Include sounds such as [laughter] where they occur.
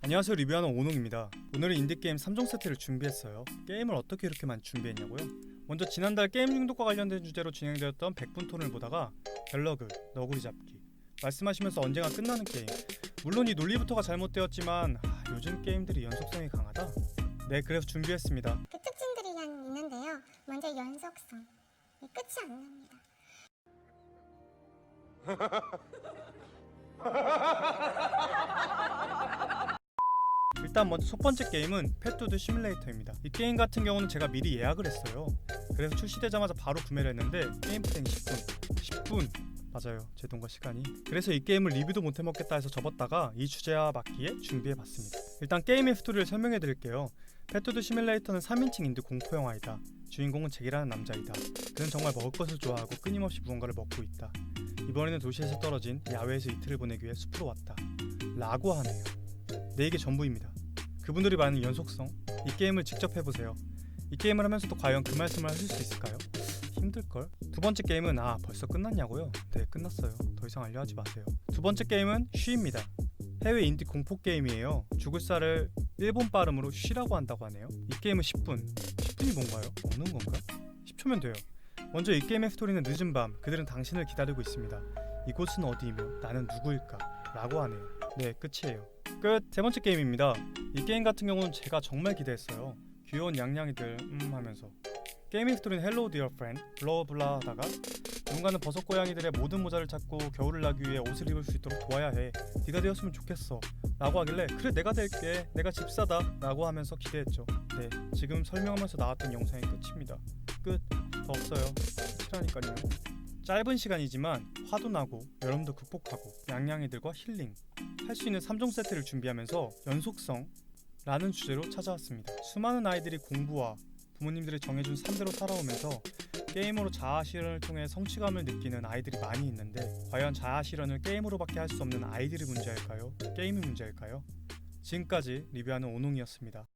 안녕하세요 리뷰하는 오농입니다 오늘은 인디게임 3종 세트를 준비했어요 게임을 어떻게 이렇게 많이 준비했냐고요? 먼저 지난달 게임 중독과 관련된 주제로 진행되었던 100분 톤을 보다가 갤러그, 너구리 잡기 말씀하시면서 언젠가 끝나는 게임 물론 이 논리부터가 잘못되었지만 아, 요즘 게임들이 연속성이 강하다? 네 그래서 준비했습니다 그 특징들이 한 있는데요. 먼저 연속성. 이 끝이 안 납니다. [laughs] 일단 먼저 첫 번째 게임은 펫푸드 시뮬레이터입니다. 이 게임 같은 경우는 제가 미리 예약을 했어요. 그래서 출시되자마자 바로 구매를 했는데 게임 프랭 10분. 10분. 맞아요. 제 돈과 시간이. 그래서 이 게임을 리뷰도 못 해먹겠다 해서 접었다가 이 주제와 맞기에 준비해봤습니다. 일단 게임의 스토리를 설명해 드릴게요. 펫푸드 시뮬레이터는 3인칭 인디 공포 영화이다. 주인공은 잭이라는 남자이다. 그는 정말 먹을 것을 좋아하고 끊임없이 무언가를 먹고 있다. 이번에는 도시에서 떨어진 야외에서 이틀을 보내기 위해 숲으로 왔다. 라고 하네요. 네 이게 전부입니다. 그분들이 말하는 연속성 이 게임을 직접 해보세요. 이 게임을 하면서도 과연 그 말씀을 하실 수 있을까요? 힘들걸? 두 번째 게임은 아 벌써 끝났냐고요? 네 끝났어요. 더 이상 알려하지 마세요. 두 번째 게임은 쉬입니다. 해외 인디 공포 게임이에요. 죽을 살을 일본 발음으로 쉬라고 한다고 하네요. 이 게임은 10분. 10분이 뭔가요? 어느 건가? 10초면 돼요. 먼저 이 게임의 스토리는 늦은 밤 그들은 당신을 기다리고 있습니다. 이곳은 어디이며 나는 누구일까? 라고 하네요. 네 끝이에요. 끝! 세 번째 게임입니다. 이 게임 같은 경우는 제가 정말 기대했어요. 귀여운 양양이들 음 하면서. 게임의 스토리는 헬로우 디어 프렌드 블러블라 하다가 누군가는 버섯 고양이들의 모든 모자를 찾고 겨울을 나기 위해 옷을 입을 수 있도록 도와야 해. 네가 되었으면 좋겠어. 라고 하길래 그래 내가 될게. 내가 집사다. 라고 하면서 기대했죠. 네 지금 설명하면서 나왔던 영상이 끝입니다. 끝. 더 없어요. 끝이라니까요. 짧은 시간이지만 화도 나고 여름도 극복하고 양양이들과 힐링 할 수 있는 3종 세트를 준비하면서 연속성 라는 주제로 찾아왔습니다. 수많은 아이들이 공부와 부모님들이 정해준 삶대로 살아오면서 게임으로 자아 실현을 통해 성취감을 느끼는 아이들이 많이 있는데 과연 자아 실현을 게임으로밖에 할 수 없는 아이들이 문제일까요? 게임이 문제일까요? 지금까지 리뷰하는 오농이었습니다.